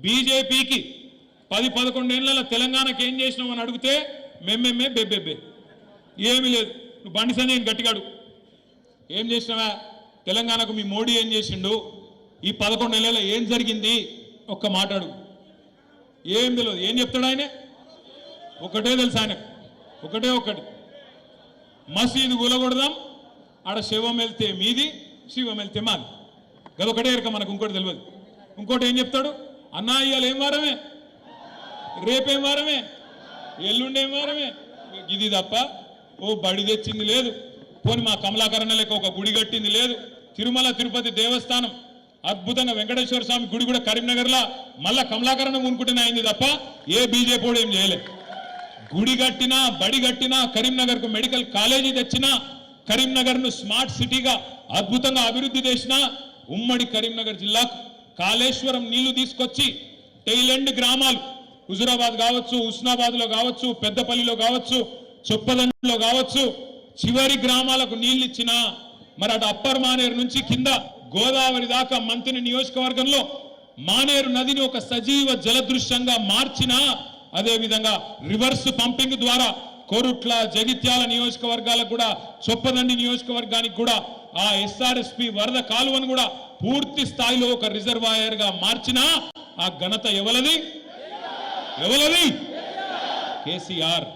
బీజేపీకి పది పదకొండేళ్ళలో తెలంగాణకి ఏం చేసినావు అని అడిగితే మెమ్మెమ్మే బెబ్బెబ్బే. ఏమీ లేదు. నువ్వు బండి సంజయ్ గట్టిగాడు. ఏం చేసినావా? తెలంగాణకు మీ మోడీ ఏం చేసిండు? ఈ పదకొండు నెలల్లో ఏం జరిగింది? ఒక్క మాట్లాడు ఏం తెలియదు. ఏం చెప్తాడు ఆయన? ఒకటే తెలుసు ఆయనకు. ఒకటే ఒకటి మసీదు కూలగొడదాం ఆడ శివం వెళ్తే మీది శివం వెళ్తే మాది. గదొకటే ఇరక మనకు ఇంకోటి తెలియదు. ఇంకోటి ఏం చెప్తాడు? అన్నా ఇవాళ ఏం వారమే? రేపేం వారమే? ఎల్లుండేం వారమే? ఇది తప్ప ఓ బడి తెచ్చింది లేదు. పోని మా కమలాకరణ లెక్క ఒక గుడి కట్టింది లేదు. తిరుమల తిరుపతి దేవస్థానం అద్భుతంగా వెంకటేశ్వర స్వామి గుడి కూడా కరీంనగర్లో మళ్ళా కమలాకరణం ఉనుకుంటేనే అయింది తప్ప ఏ బీజేపీ కూడా ఏం చేయలే. గుడి కట్టినా బడి కట్టినా కరీంనగర్కు మెడికల్ కాలేజీ తెచ్చినా కరీంనగర్ను స్మార్ట్ సిటీగా అద్భుతంగా అభివృద్ధి చేసిన ఉమ్మడి కరీంనగర్ జిల్లాకు కాళేశ్వరం నీళ్ళు తీసుకొచ్చి టైలెండ్ గ్రామాలు. హుజురాబాద్ కావచ్చు హుస్నాబాద్లో కావచ్చు పెద్దపల్లిలో కావచ్చు చొప్పదండలో కావచ్చు చివరి గ్రామాలకు నీళ్ళు ఇచ్చిన మరి అటు అప్పర్ మానేరు నుంచి కింద గోదావరి దాకా మంత్రి నియోజకవర్గంలో మానేరు నదిని ఒక సజీవ జలదృశ్యంగా మార్చిన అదేవిధంగా రివర్స్ పంపింగ్ ద్వారా కోరుట్ల జగిత్యాల నియోజకవర్గాలకు కూడా చొప్పదండి నియోజకవర్గానికి కూడా ఆ ఎస్ఆర్ఎస్పి వరద కాలువను కూడా పూర్తి స్థాయిలో ఒక రిజర్వాయర్గా మార్చిన ఆ ఘనత ఎవలది? ఎవలది? కేసీఆర్.